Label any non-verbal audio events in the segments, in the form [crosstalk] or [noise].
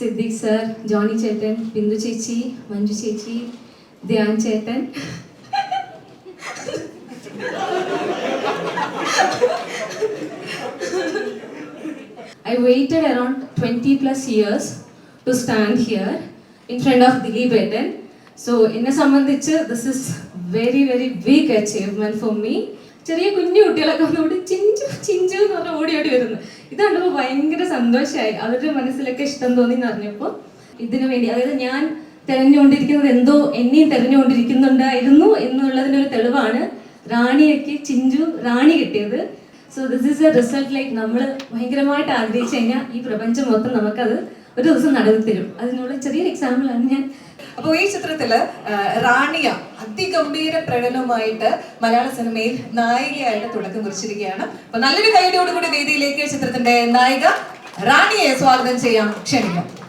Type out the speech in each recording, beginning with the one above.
Siddique sir Johnny ചേട്ടൻ ബിന്ദു ചേച്ചി മഞ്ജു ചേച്ചി ധ്യാൻ ചേട്ടൻ I waited around 20 plus years to stand here in front of Dilip Eden. So, എന്നെ സംബന്ധിച്ച് this is very very big achievement for me ചെറിയ കുഞ്ഞു കുട്ടികളൊക്കെ വന്നുകൊണ്ട് ചിഞ്ചു ചിഞ്ചു എന്ന് പറഞ്ഞാൽ ഓടി ഓടി വരുന്നു. ഇത് കണ്ടപ്പോൾ ഭയങ്കര സന്തോഷമായി അവരുടെ മനസ്സിലൊക്കെ ഇഷ്ടം തോന്നി എന്ന് അറിഞ്ഞപ്പോൾ ഇതിനു വേണ്ടി അതായത് ഞാൻ തെരഞ്ഞുകൊണ്ടിരിക്കുന്നത് എന്തോ എന്നെയും തെരഞ്ഞുകൊണ്ടിരിക്കുന്നുണ്ടായിരുന്നു എന്നുള്ളതിനൊരു തെളിവാണ് റാണിയൊക്കെ ചിഞ്ചു റാണി കിട്ടിയത്. So this is a result like നമ്മൾ ഭയങ്കരമായിട്ട് ആഗ്രഹിച്ചു കഴിഞ്ഞാൽ ഈ പ്രപഞ്ചം മൊത്തം നമുക്കത് ഒരു ദിവസം നടന്നു തരും അതിനുള്ള എക്സാമ്പിൾ ആണ് ഞാൻ. അപ്പോൾ ഈ ചിത്രത്തിൽ ആ, റാണിയ അതിഗംഭീര പ്രകടനവുമായിട്ട് മലയാള സിനിമയിൽ നായികയായിട്ട് തുടക്കം കുറിച്ചിരിക്കുകയാണ്. അപ്പൊ നല്ലൊരു കൈയോടുകൂടി വേദിയിലേക്ക് ചിത്രത്തിന്റെ നായിക റാണിയെ സ്വാഗതം ചെയ്യാം. ക്ഷണിക്കാം.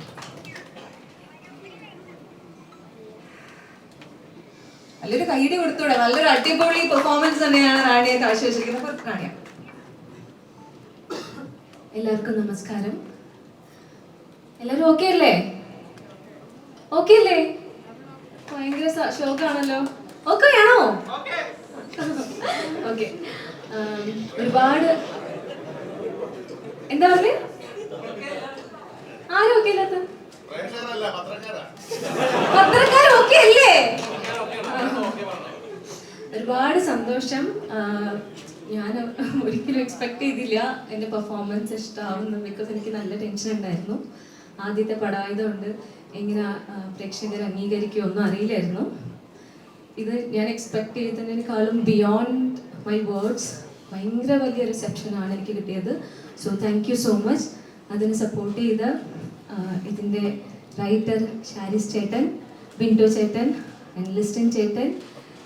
നല്ലൊരു കൈഡി കൊടുത്തൂടെ. നല്ലൊരു അടിപൊളി പെർഫോമൻസ് തന്നെയാണ് റാണിയെ കാഴ്ചവെച്ചിരിക്കുന്നത്. റാണിയ. എല്ലാവർക്കും നമസ്കാരം. എല്ലാവരും ഓക്കെ അല്ലേ? ഓക്കെ അല്ലേ? ഭയങ്കര ഷോക്കാണല്ലോ ഓക്കെ ആണോ? [laughs] ഓക്കെ ഒരുപാട് എന്താ പറഞ്ഞേ? ആരും ഓക്കെ ഇല്ലാത്ത പത്രക്കാർ ഓക്കെ അല്ലേ? ഒരുപാട് സന്തോഷം. ഞാൻ ഒരിക്കലും എക്സ്പെക്ട് ചെയ്തില്ല. എന്റെ പെർഫോമൻസ് ഇഷ്ടമാവുന്നു ബിക്കോസ് എനിക്ക് നല്ല ടെൻഷൻ ഉണ്ടായിരുന്നു ആദ്യത്തെ പടമായതുകൊണ്ട് എങ്ങനെ പ്രേക്ഷകർ അംഗീകരിക്കുമോ ഒന്നും അറിയില്ലായിരുന്നു. ഇത് ഞാൻ എക്സ്പെക്ട് ചെയ്തതിനേക്കാളും ബിയോണ്ട് മൈ വേർഡ്സ് ഭയങ്കര വലിയ റിസെപ്ഷനാണ് എനിക്ക് കിട്ടിയത്. So thank you so much അതിന് സപ്പോർട്ട് ചെയ്ത ഇതിന്റെ റൈറ്റർ ഷാരിസ് ചേട്ടൻ വിൻഡോ ചേട്ടൻ അനലിസ്റ്റൻ ചേട്ടൻ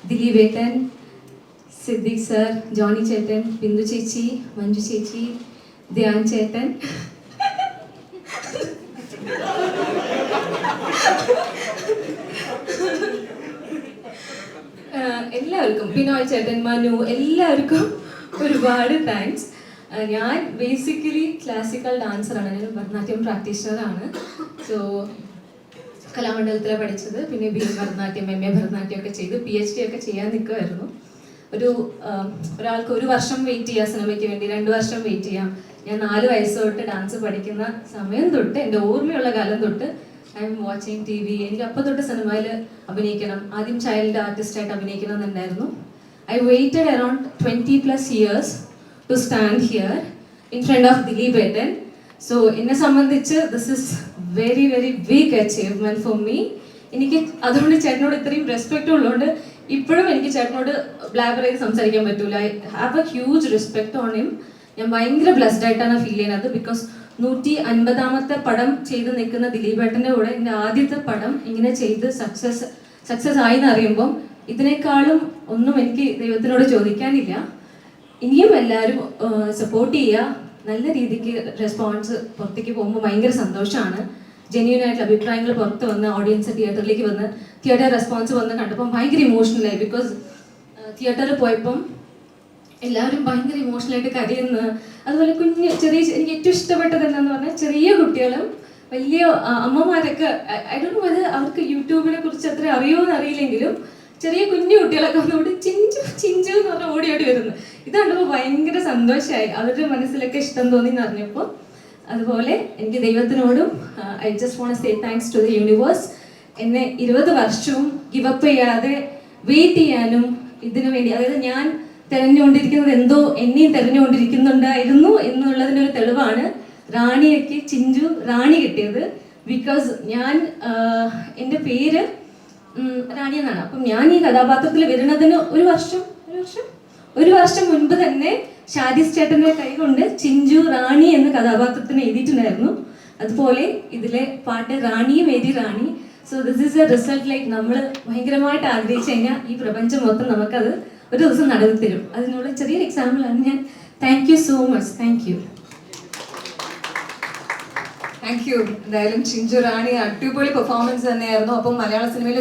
ദിലീപ് ഏട്ടൻ സിദ്ദിഖ് സർ ജോണി ചേട്ടൻ ബിന്ദു ചേച്ചി മഞ്ജു ചേച്ചി ധ്യാൻ ചേട്ടൻ [laughs] എല്ലാവർക്കും പിന്നോ ചേട്ടൻ മനു എല്ലാവർക്കും ഒരുപാട് താങ്ക്സ് ഞാൻ ബേസിക്കലി ക്ലാസിക്കൽ ഡാൻസറാണ് ഞാൻ ഭരതനാട്യം പ്രാക്ടീഷണറാണ് സോ കലാമണ്ഡലത്തിലാണ് പഠിച്ചത്. പിന്നെ B A Bharatanatyam M A Bharatanatyam ഒക്കെ ചെയ്ത് പി എച്ച് ഡി ഒക്കെ ചെയ്യാൻ നിൽക്കുമായിരുന്നു ഒരു ഒരാൾക്ക് ഒരു വർഷം വെയിറ്റ് ചെയ്യാം സിനിമയ്ക്ക് വേണ്ടി രണ്ട് വർഷം വെയിറ്റ് ചെയ്യാം. ഞാൻ നാല് വയസ്സ് തൊട്ട് ഡാൻസ് പഠിക്കുന്ന സമയം തൊട്ട് എന്റെ ഓർമ്മയുള്ള കാലം തൊട്ട് I M watching T V എനിക്ക് അപ്പം തൊട്ട് സിനിമയിൽ അഭിനയിക്കണം. ആദ്യം ചൈൽഡ് ആർട്ടിസ്റ്റായിട്ട് അഭിനയിക്കണം എന്നുണ്ടായിരുന്നു I waited around twenty plus years to stand here in front of Dileep ഏട്ടൻ സോ എന്നെ സംബന്ധിച്ച് this is very very big achievement for me എനിക്ക് അതുകൊണ്ട് ചേട്ടനോട് ഇത്രയും റെസ്പെക്റ്റ് ഉള്ളതുകൊണ്ട് ഇപ്പോഴും എനിക്ക് ചേട്ടനോട് ബ്ലാബർ ചെയ്ത് സംസാരിക്കാൻ പറ്റൂല. I have a huge respect on him ഞാൻ ഭയങ്കര ബ്ലെസ്ഡ് ആയിട്ടാണ് ഫീൽ ചെയ്യുന്നത് ബിക്കോസ് നൂറ്റി അൻപതാമത്തെ പടം ചെയ്ത് നിൽക്കുന്ന ദിലീപ് ദിലീപേട്ടന്റെ കൂടെ എന്റെ ആദ്യത്തെ പടം ഇങ്ങനെ ചെയ്ത് സക്സസ് സക്സസ് ആയി എന്ന് അറിയുമ്പം ഇതിനേക്കാളും ഒന്നും എനിക്ക് ദൈവത്തിനോട് ചോദിക്കാനില്ല. ഇനിയും എല്ലാവരും സപ്പോർട്ട് ചെയ്യുക. നല്ല രീതിക്ക് റെസ്പോൺസ് പുറത്തേക്ക് പോകുമ്പോൾ ഭയങ്കര സന്തോഷമാണ്. ജെന്യൂൻ ആയിട്ടുള്ള അഭിപ്രായങ്ങൾ പുറത്ത് വന്ന് ഓഡിയൻസ് തിയേറ്ററിലേക്ക് വന്ന് തിയേറ്റർ റെസ്പോൺസ് വന്ന് കണ്ടപ്പോൾ ഭയങ്കര ഇമോഷണലായി ബിക്കോസ് തിയേറ്ററിൽ പോയപ്പം എല്ലാവരും ഭയങ്കര ഇമോഷണലായിട്ട് കരയുന്നു. അതുപോലെ കുഞ്ഞ് ചെറിയ എനിക്ക് ഏറ്റവും ഇഷ്ടപ്പെട്ടത് എന്താന്ന് പറഞ്ഞാൽ ചെറിയ കുട്ടികളും വലിയ അമ്മമാരൊക്കെ ഐ ഡോ അത് അവർക്ക് യൂട്യൂബിനെ കുറിച്ച് അത്ര അറിയുമോ അറിയില്ലെങ്കിലും ചെറിയ കുഞ്ഞു കുട്ടികളൊക്കെ വന്നുകൊണ്ട് ചിഞ്ചു ചിഞ്ചു എന്ന് പറഞ്ഞാൽ ഓടി ഓടി വരുന്നു. ഇത് കണ്ടപ്പോൾ ഭയങ്കര സന്തോഷമായി അവരുടെ മനസ്സിലൊക്കെ ഇഷ്ടം തോന്നി എന്ന് അറിഞ്ഞപ്പോൾ അതുപോലെ എനിക്ക് ദൈവത്തിനോടും I just want say thanks to the universe എന്നെ ഇരുപത് വർഷവും ഗിവപ്പ് ചെയ്യാതെ വെയിറ്റ് ചെയ്യാനും ഇതിനു വേണ്ടി അതായത് ഞാൻ തെരഞ്ഞുകൊണ്ടിരിക്കുന്നത് എന്തോ എന്നെയും തെരഞ്ഞുകൊണ്ടിരിക്കുന്നുണ്ടായിരുന്നു എന്നുള്ളതിനൊരു തെളിവാണ് റാണിയൊക്കെ ചിഞ്ചു റാണി കിട്ടിയത്. ബിക്കോസ് ഞാൻ എന്റെ പേര് റാണി എന്നാണ്. അപ്പം ഞാൻ ഈ കഥാപാത്രത്തിൽ വരുന്നതിന് ഒരു വർഷം ഒരു വർഷം ഒരു വർഷം മുൻപ് തന്നെ ഷാരിസ് ചേട്ടന്റെ കൈ കൊണ്ട് ചിഞ്ചു റാണി എന്ന കഥാപാത്രത്തിന് എഴുതിയിട്ടുണ്ടായിരുന്നു. അതുപോലെ ഇതിലെ പാട്ട് റാണിയും എഴുതി Rani. So this is a result like നമ്മൾ ഭയങ്കരമായിട്ട് ആഗ്രഹിച്ചു കഴിഞ്ഞാൽ ഈ പ്രപഞ്ചം മൊത്തം നമുക്കത് ഒരു ദിവസം നടന്നു തരും. അതിനുള്ള ചെറിയൊരു എക്സാമ്പിളാണ് ഞാൻ. Thank you so much thank you thank you എന്തായാലും ചിഞ്ചു റാണി അടിപൊളി പെർഫോമൻസ് തന്നെയായിരുന്നു. അപ്പം മലയാള സിനിമയിൽ